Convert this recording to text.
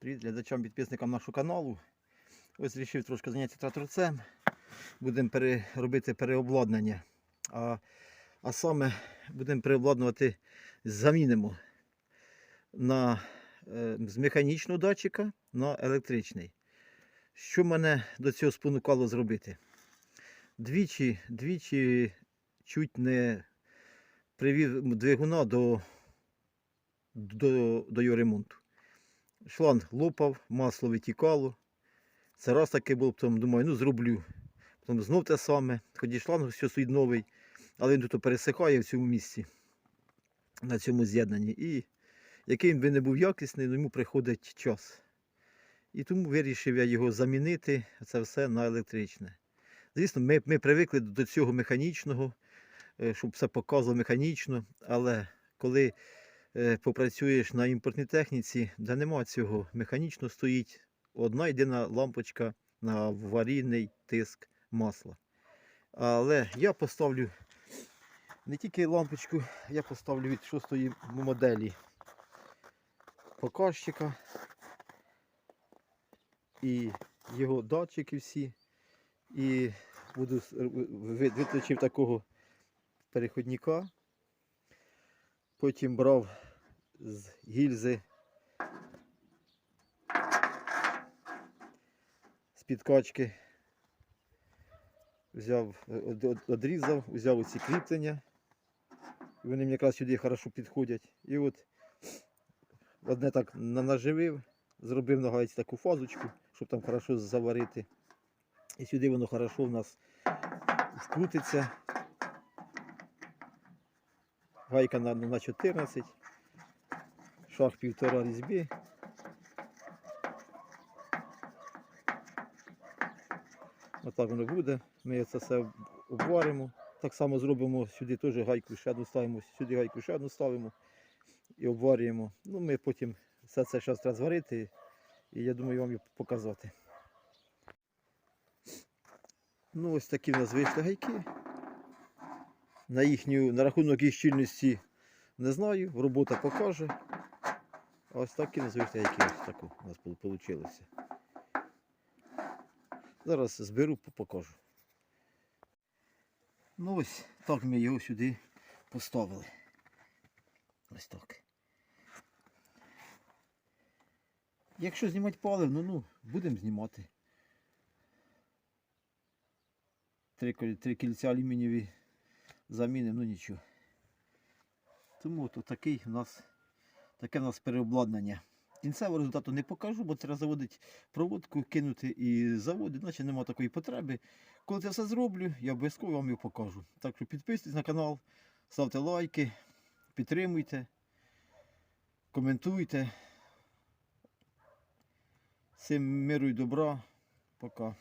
Привіт глядачам, підписникам нашого каналу. Ось вирішив трошки зайнятися тракторцем. Будемо пере, робити переобладнання. А, а саме будемо переобладнувати, замінимо на, е, з механічного датчика на електричний. Що мене до цього спонукало зробити? Двічі, двічі чуть не привів двигуна до, до, до його ремонту. Шланг лопав, масло витікало. Це раз таки був, потім думаю, ну зроблю. Потім знов те саме. Ході шланг все стоїть новий, але він тут пересихає в цьому місці, на цьому з'єднанні. І який би не був якісний, йому приходить час. І тому вирішив я його замінити, це все на електричне. Звісно, ми, ми привикли до цього механічного, е, щоб все показувало механічно, але коли попрацюєш на імпортній техніці, де нема цього, механічно стоїть одна єдина лампочка на аварійний тиск масла. Але я поставлю не тільки лампочку, я поставлю від шостої моделі показчика і його датчики всі. І буду виточив такого переходника. Потім брав з гільзи з підкачки. Взяв, од- од- одрізав, взяв оці кріплення. І Вони мені якраз сюди хорошо підходять. І от одне так наживив, зробив на таку фазочку, щоб там хорошо заварити. І сюди воно хорошо в нас вкрутиться. Гайка на, на 14, шаг півтора різьби. Отак воно буде. Ми це все обваримо. Так само зробимо сюди теж гайку ще одну ставимо, сюди гайку ще одну ставимо і обварюємо. Ну, ми потім все це зараз треба зварити, і я думаю вам його показати. Ну, ось такі в нас вийшли гайки. На їхню, на рахунок їх щільності не знаю, робота покаже. А ось нас вийшли гайки, ось таку у нас вийшло. Зараз зберу, покажу. Ну ось так ми його сюди поставили. Ось так. Якщо знімати паливно, ну, будемо знімати. Три, три кільця алюмінієві замінимо, ну нічого. Тому от такий у нас, таке у нас переобладнання. Кінцевого результату не покажу, бо треба заводити проводку, кинути і заводити, наче немає такої потреби. Коли це все зроблю, я обов'язково вам його покажу. Так що підписуйтесь на канал, ставте лайки, підтримуйте, коментуйте. Всім миру і добра. Пока.